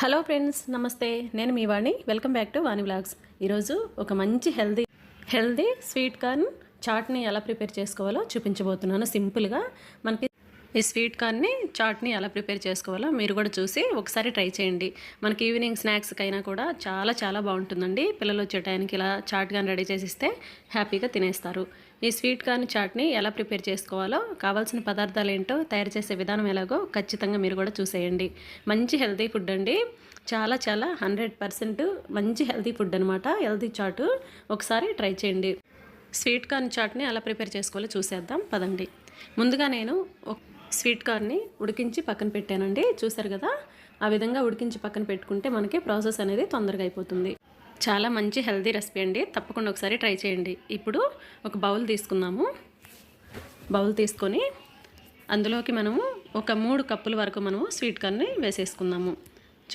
Hello friends నమస్తే. నేను మీ Vani. Welcome back to Vani blogs. ఈరోజు ఒక మంచి హెల్దీ హెల్దీ స్వీట్ కార్న్ చాట్ని ఎలా ప్రిపేర్ చేసుకోవాలో చూపించబోతున్నాను సింపుల్గా. మనకి ఈ స్వీట్ కార్న్ని చాట్ని ఎలా ప్రిపేర్ చేసుకోవాలో? మీరు కూడా చూసి ఒకసారి ట్రై చేయండి. మనకి ఈవినింగ్ స్నాక్స్కి అయినా కూడా చాలా చాలా బాగుంటుందండి. పిల్లలు వచ్చే టైంకి ఇలా చాట్ కానీ రెడీ చేసి ఇస్తే హ్యాపీగా తినేస్తారు. ఈ స్వీట్ కార్న్ చాట్ని ఎలా ప్రిపేర్ చేసుకోవాలో కావాల్సిన పదార్థాలు ఏంటో తయారు చేసే విధానం ఎలాగో ఖచ్చితంగా మీరు కూడా చూసేయండి. మంచి హెల్తీ ఫుడ్ అండి. చాలా చాలా హండ్రెడ్ పర్సెంట్ మంచి హెల్తీ ఫుడ్ అనమాట హెల్తీ చాటు ఒకసారి ట్రై చేయండి. స్వీట్ కార్న్ చాట్ని ఎలా ప్రిపేర్ చేసుకోవాలో చూసేద్దాం. పదండి. ముందుగా నేను ఒక స్వీట్ కార్న్ని ఉడికించి పక్కన పెట్టానండి. చూసారు కదా? ఆ విధంగా ఉడికించి పక్కన పెట్టుకుంటే మనకి ప్రాసెస్ అనేది తొందరగా అయిపోతుంది. చాలా మంచి హెల్దీ రెసిపీ అండి. తప్పకుండా ఒకసారి ట్రై చేయండి. ఇప్పుడు ఒక బౌల్ తీసుకున్నాము బౌల్ తీసుకొని అందులోకి మనము ఒక మూడు కప్పుల వరకు మనము స్వీట్ కార్న్ని వేసేసుకుందాము.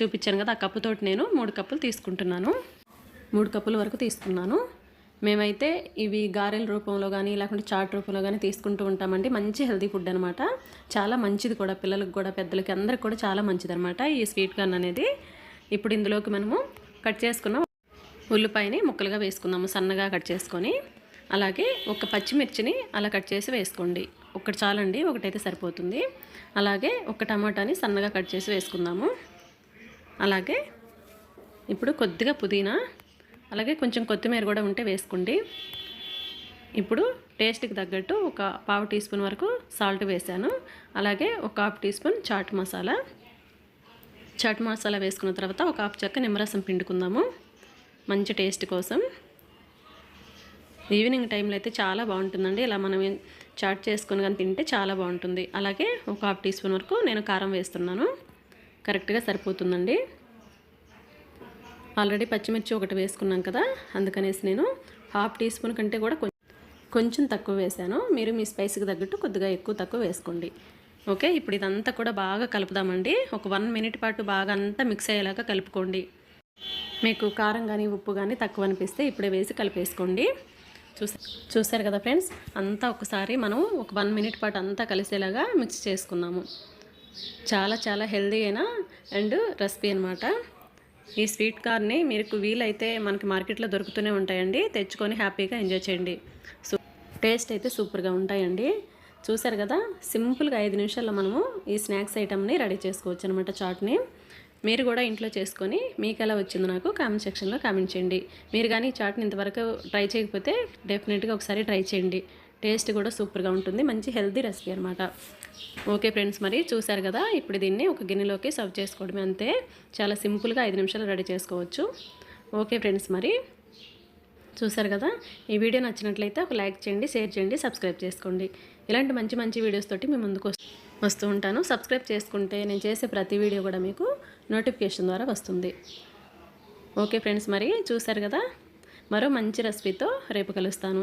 చూపించాను కదా ఆ కప్పుతోటి నేను మూడు కప్పులు తీసుకుంటున్నాను. మూడు కప్పుల వరకు తీసుకున్నాను. మేమైతే ఇవి గారెల రూపంలో కానీ లేకుంటే చాట్ రూపంలో కానీ తీసుకుంటూ ఉంటామండి. మంచి హెల్తీ ఫుడ్ అనమాట చాలా మంచిది కూడా పిల్లలకు కూడా పెద్దలకి అందరికి కూడా చాలా మంచిది అనమాట ఈ స్వీట్ కార్న్ అనేది. ఇప్పుడు ఇందులోకి మనము కట్ చేసుకున్న ఉల్లిపాయని ముక్కలుగా వేసుకుందాము సన్నగా కట్ చేసుకొని. అలాగే ఒక పచ్చిమిర్చిని అలా కట్ చేసి వేసుకోండి. ఒకటి చాలండి ఒకటైతే సరిపోతుంది. అలాగే ఒక టమాటాని సన్నగా కట్ చేసి వేసుకుందాము. అలాగే ఇప్పుడు కొద్దిగా పుదీనా అలాగే కొంచెం కొత్తిమీర కూడా ఉంటే వేసుకోండి. ఇప్పుడు టేస్ట్కి తగ్గట్టు ఒక పావు టీ స్పూన్ వరకు సాల్ట్ వేసాను. అలాగే ఒక half teaspoon chaat masala. Chaat masala వేసుకున్న తర్వాత ఒక హాఫ్ చెక్క నిమ్మరసం పిండుకుందాము. మంచి టేస్ట్ కోసం. ఈవినింగ్ టైంలో అయితే చాలా బాగుంటుందండి. ఇలా మనం చాట్ చేసుకొని కానీ తింటే చాలా బాగుంటుంది. అలాగే ఒక హాఫ్ టీ స్పూన్ వరకు నేను కారం వేస్తున్నాను. కరెక్ట్గా సరిపోతుందండి. ఆల్రెడీ పచ్చిమిర్చి ఒకటి వేసుకున్నాం కదా అందుకనేసి నేను హాఫ్ టీ స్పూన్ కంటే కూడా కొంచెం తక్కువ వేసాను. మీరు మీ స్పైస్కి తగ్గట్టు కొద్దిగా ఎక్కువ తక్కువ వేసుకోండి. ఓకే? ఇప్పుడు ఇదంతా కూడా బాగా కలుపుదామండి. ఒక వన్ మినిట్ పాటు బాగా అంతా మిక్స్ అయ్యేలాగా కలుపుకోండి. మీకు కారం కానీ ఉప్పు కానీ తక్కువ అనిపిస్తే ఇప్పుడే వేసి కలిపేసుకోండి. చూసా చూసారు కదా ఫ్రెండ్స్? అంతా ఒకసారి మనం ఒక వన్ మినిట్ పాటు అంతా కలిసేలాగా మిక్స్ చేసుకున్నాము. చాలా చాలా హెల్దీ అయిన అండ్ రెసిపీ అనమాట ఈ స్వీట్ కార్న్ని మీకు వీలైతే మనకి మార్కెట్లో దొరుకుతూనే ఉంటాయండి. తెచ్చుకొని హ్యాపీగా ఎంజాయ్ చేయండి. సో టేస్ట్ అయితే సూపర్గా ఉంటాయండి. చూసారు కదా? సింపుల్గా ఐదు నిమిషాల్లో మనము ఈ స్నాక్స్ ఐటమ్ని రెడీ చేసుకోవచ్చు అనమాట చాట్ని. మీరు కూడా ఇంట్లో చేసుకొని మీకు ఎలా వచ్చిందో నాకు కామెంట్ సెక్షన్లో కామెంట్ చేయండి. మీరు కానీ ఈ చాట్ని ఇంతవరకు ట్రై చేయకపోతే డెఫినెట్గా ఒకసారి ట్రై చేయండి. టేస్ట్ కూడా సూపర్గా ఉంటుంది. మంచి హెల్తీ రెసిపీ అనమాట ఓకే ఫ్రెండ్స్ మరి చూసారు కదా? ఇప్పుడు దీన్ని ఒక గిన్నెలోకి సర్వ్ చేసుకోవడమే అంతే. చాలా సింపుల్గా ఐదు నిమిషాలు రెడీ చేసుకోవచ్చు. ఓకే ఫ్రెండ్స్ మరి చూసారు కదా? ఈ వీడియో నచ్చినట్లయితే ఒక లైక్ చేయండి షేర్ చేయండి సబ్స్క్రైబ్ చేసుకోండి. ఇలాంటి మంచి మంచి వీడియోస్ తోటి మీ ముందుకు వస్తూ ఉంటాను. సబ్స్క్రైబ్ చేసుకుంటే నేను చేసే ప్రతి వీడియో కూడా మీకు నోటిఫికేషన్ ద్వారా వస్తుంది. ఓకే ఫ్రెండ్స్ మరి చూసారు కదా? మరో మంచి రెసిపీతో రేపు కలుస్తాను.